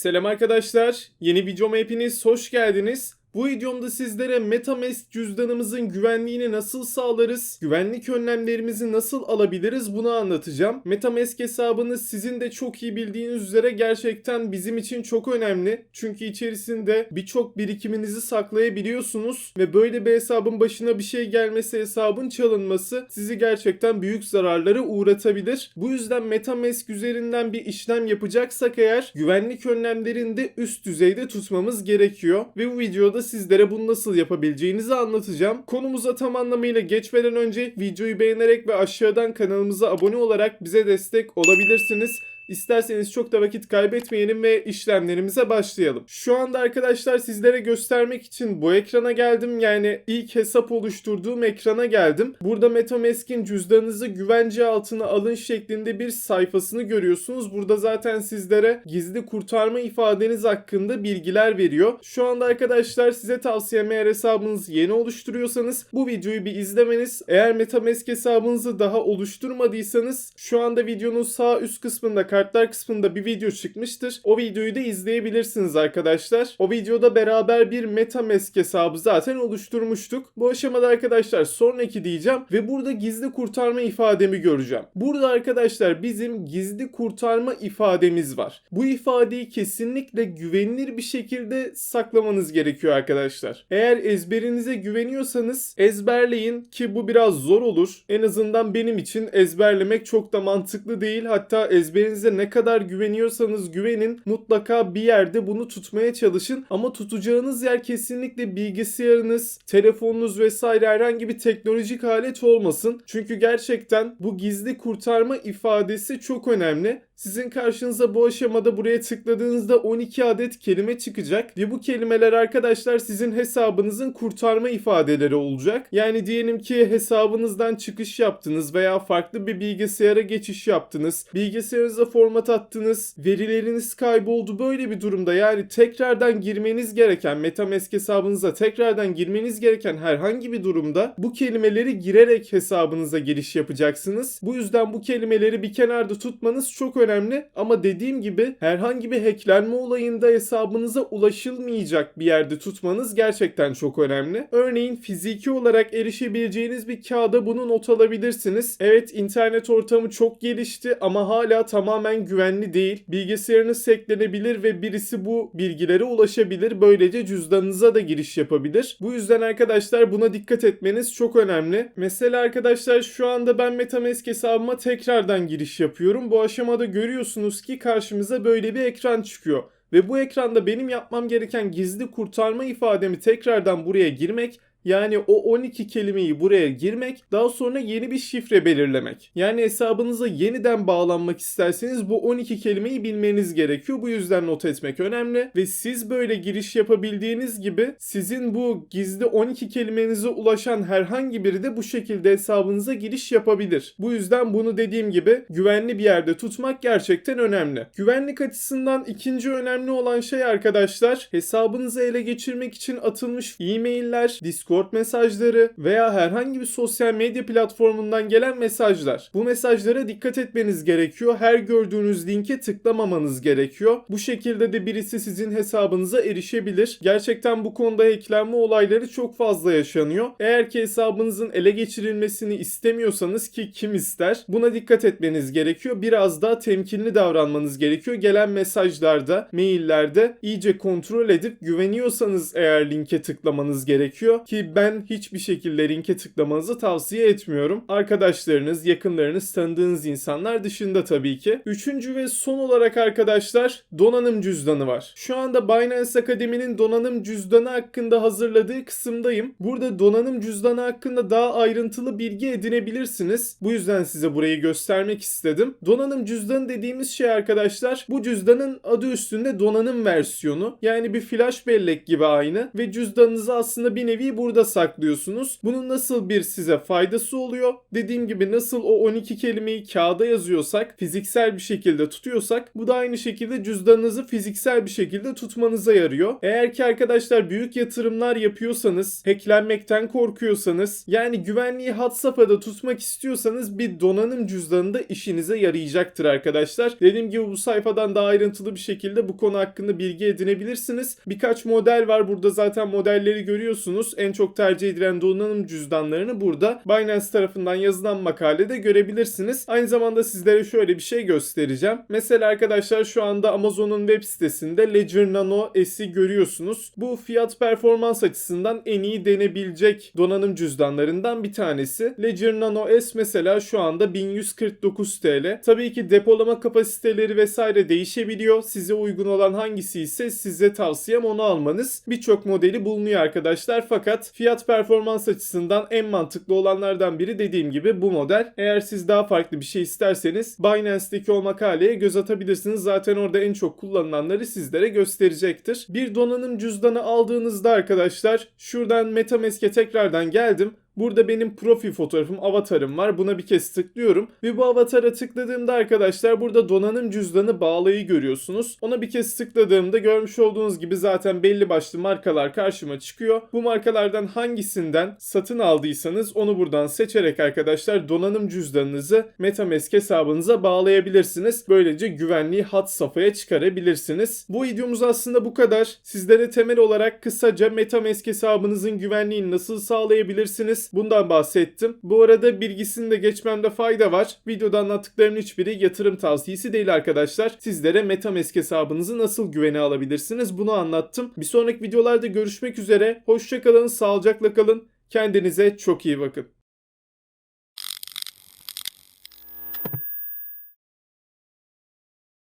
Selam arkadaşlar. Yeni videoma hepiniz hoş geldiniz. Bu videomda sizlere MetaMask cüzdanımızın güvenliğini nasıl sağlarız, güvenlik önlemlerimizi nasıl alabiliriz bunu anlatacağım. MetaMask hesabınız sizin de çok iyi bildiğiniz üzere gerçekten bizim için çok önemli. Çünkü içerisinde birçok birikiminizi saklayabiliyorsunuz ve böyle bir hesabın başına bir şey gelmesi, hesabın çalınması sizi gerçekten büyük zararlara uğratabilir. Bu yüzden MetaMask üzerinden bir işlem yapacaksak eğer güvenlik önlemlerini de üst düzeyde tutmamız gerekiyor. Ve bu videoda sizlere bunu nasıl yapabileceğinizi anlatacağım. Konumuza tam anlamıyla geçmeden önce videoyu beğenerek ve aşağıdan kanalımıza abone olarak bize destek olabilirsiniz. İsterseniz çok da vakit kaybetmeyelim ve işlemlerimize başlayalım. Şu anda arkadaşlar sizlere göstermek için bu ekrana geldim. Yani ilk hesap oluşturduğum ekrana geldim. Burada MetaMask'in cüzdanınızı güvence altına alın şeklinde bir sayfasını görüyorsunuz. Burada zaten sizlere gizli kurtarma ifadeniz hakkında bilgiler veriyor. Şu anda arkadaşlar size tavsiyem eğer hesabınızı yeni oluşturuyorsanız bu videoyu bir izlemeniz. Eğer MetaMask hesabınızı daha oluşturmadıysanız şu anda videonun sağ üst kısmında kartlar kısmında bir video çıkmıştır. O videoyu da izleyebilirsiniz arkadaşlar. O videoda beraber bir MetaMask hesabı zaten oluşturmuştuk. Bu aşamada arkadaşlar sonraki diyeceğim ve burada gizli kurtarma ifademi göreceğim. Burada arkadaşlar bizim gizli kurtarma ifademiz var. Bu ifadeyi kesinlikle güvenilir bir şekilde saklamanız gerekiyor arkadaşlar. Eğer ezberinize güveniyorsanız ezberleyin ki bu biraz zor olur. En azından benim için ezberlemek çok da mantıklı değil. Hatta ezberinize ne kadar güveniyorsanız güvenin mutlaka bir yerde bunu tutmaya çalışın. Ama tutacağınız yer kesinlikle bilgisayarınız, telefonunuz vesaire herhangi bir teknolojik alet olmasın. Çünkü gerçekten bu gizli kurtarma ifadesi çok önemli. Sizin karşınıza bu aşamada buraya tıkladığınızda 12 adet kelime çıkacak ve bu kelimeler arkadaşlar sizin hesabınızın kurtarma ifadeleri olacak. Yani diyelim ki hesabınızdan çıkış yaptınız veya farklı bir bilgisayara geçiş yaptınız. Bilgisayarınıza format attınız, verileriniz kayboldu böyle bir durumda yani tekrardan girmeniz gereken MetaMask hesabınıza tekrardan girmeniz gereken herhangi bir durumda bu kelimeleri girerek hesabınıza giriş yapacaksınız. Bu yüzden bu kelimeleri bir kenarda tutmanız çok önemli önemli ama dediğim gibi herhangi bir hacklenme olayında hesabınıza ulaşılmayacak bir yerde tutmanız gerçekten çok önemli. Örneğin fiziki olarak erişebileceğiniz bir kağıda bunu not alabilirsiniz. Evet internet ortamı çok gelişti ama hala tamamen güvenli değil. Bilgisayarınız hacklenebilir ve birisi bu bilgilere ulaşabilir. Böylece cüzdanınıza da giriş yapabilir. Bu yüzden arkadaşlar buna dikkat etmeniz çok önemli. Mesela arkadaşlar şu anda ben MetaMask hesabıma tekrardan giriş yapıyorum. Bu aşamada görüyorsunuz ki karşımıza böyle bir ekran çıkıyor. Ve bu ekranda benim yapmam gereken gizli kurtarma ifademi tekrardan buraya girmek yani o 12 kelimeyi buraya girmek, daha sonra yeni bir şifre belirlemek. Yani hesabınıza yeniden bağlanmak isterseniz bu 12 kelimeyi bilmeniz gerekiyor. Bu yüzden not etmek önemli ve siz böyle giriş yapabildiğiniz gibi sizin bu gizli 12 kelimenize ulaşan herhangi biri de bu şekilde hesabınıza giriş yapabilir. Bu yüzden bunu dediğim gibi güvenli bir yerde tutmak gerçekten önemli. Güvenlik açısından ikinci önemli olan şey arkadaşlar hesabınızı ele geçirmek için atılmış e-mailler, Discord Discord mesajları veya herhangi bir sosyal medya platformundan gelen mesajlar. Bu mesajlara dikkat etmeniz gerekiyor. Her gördüğünüz linke tıklamamanız gerekiyor. Bu şekilde de birisi sizin hesabınıza erişebilir. Gerçekten bu konuda hacklenme olayları çok fazla yaşanıyor. Eğer ki hesabınızın ele geçirilmesini istemiyorsanız ki kim ister? Buna dikkat etmeniz gerekiyor. Biraz daha temkinli davranmanız gerekiyor. Gelen mesajlarda, maillerde iyice kontrol edip güveniyorsanız eğer linke tıklamanız gerekiyor ki ben hiçbir şekilde linke tıklamanızı tavsiye etmiyorum. Arkadaşlarınız, yakınlarınız, tanıdığınız insanlar dışında tabii ki. Üçüncü ve son olarak arkadaşlar donanım cüzdanı var. Şu anda Binance Akademi'nin donanım cüzdanı hakkında hazırladığı kısımdayım. Burada donanım cüzdanı hakkında daha ayrıntılı bilgi edinebilirsiniz. Bu yüzden size burayı göstermek istedim. Donanım cüzdanı dediğimiz şey arkadaşlar bu cüzdanın adı üstünde donanım versiyonu. Yani bir flash bellek gibi aynı ve cüzdanınızı aslında bir nevi burada burada saklıyorsunuz. Bunun nasıl bir size faydası oluyor? Dediğim gibi nasıl o 12 kelimeyi kağıda yazıyorsak, fiziksel bir şekilde tutuyorsak bu da aynı şekilde cüzdanınızı fiziksel bir şekilde tutmanıza yarıyor. Eğer ki arkadaşlar büyük yatırımlar yapıyorsanız, hacklenmekten korkuyorsanız, yani güvenliği had safhada tutmak istiyorsanız bir donanım cüzdanı da işinize yarayacaktır arkadaşlar. Dediğim gibi bu sayfadan daha ayrıntılı bir şekilde bu konu hakkında bilgi edinebilirsiniz. Birkaç model var burada zaten modelleri görüyorsunuz. En çok tercih edilen donanım cüzdanlarını burada Binance tarafından yazılan makalede görebilirsiniz. Aynı zamanda sizlere şöyle bir şey göstereceğim. Mesela arkadaşlar şu anda Amazon'un web sitesinde Ledger Nano S'i görüyorsunuz. Bu fiyat performans açısından en iyi denebilecek donanım cüzdanlarından bir tanesi. Ledger Nano S mesela şu anda 1149 TL. Tabii ki depolama kapasiteleri vesaire değişebiliyor. Size uygun olan hangisi ise size tavsiyem onu almanız. Birçok modeli bulunuyor arkadaşlar fakat fiyat performans açısından en mantıklı olanlardan biri dediğim gibi bu model. Eğer siz daha farklı bir şey isterseniz Binance'deki o makaleye göz atabilirsiniz. Zaten orada en çok kullanılanları sizlere gösterecektir. Bir donanım cüzdanı aldığınızda arkadaşlar şuradan Metamask'e tekrardan geldim. Burada benim profil fotoğrafım, avatarım var. Buna bir kez tıklıyorum. Ve bu avatara tıkladığımda arkadaşlar burada donanım cüzdanı bağlayı görüyorsunuz. Ona bir kez tıkladığımda görmüş olduğunuz gibi zaten belli başlı markalar karşıma çıkıyor. Bu markalardan hangisinden satın aldıysanız onu buradan seçerek arkadaşlar donanım cüzdanınızı Metamask hesabınıza bağlayabilirsiniz. Böylece güvenliği hat safhaya çıkarabilirsiniz. Bu videomuz aslında bu kadar. Sizlere temel olarak kısaca Metamask hesabınızın güvenliğini nasıl sağlayabilirsiniz bundan bahsettim. Bu arada bilgisini de geçmemde fayda var. Videoda anlattıklarımın hiçbiri yatırım tavsiyesi değil arkadaşlar. Sizlere Metamask hesabınızı nasıl güvene alabilirsiniz bunu anlattım. Bir sonraki videolarda görüşmek üzere. Hoşçakalın, sağlıcakla kalın. Kendinize çok iyi bakın.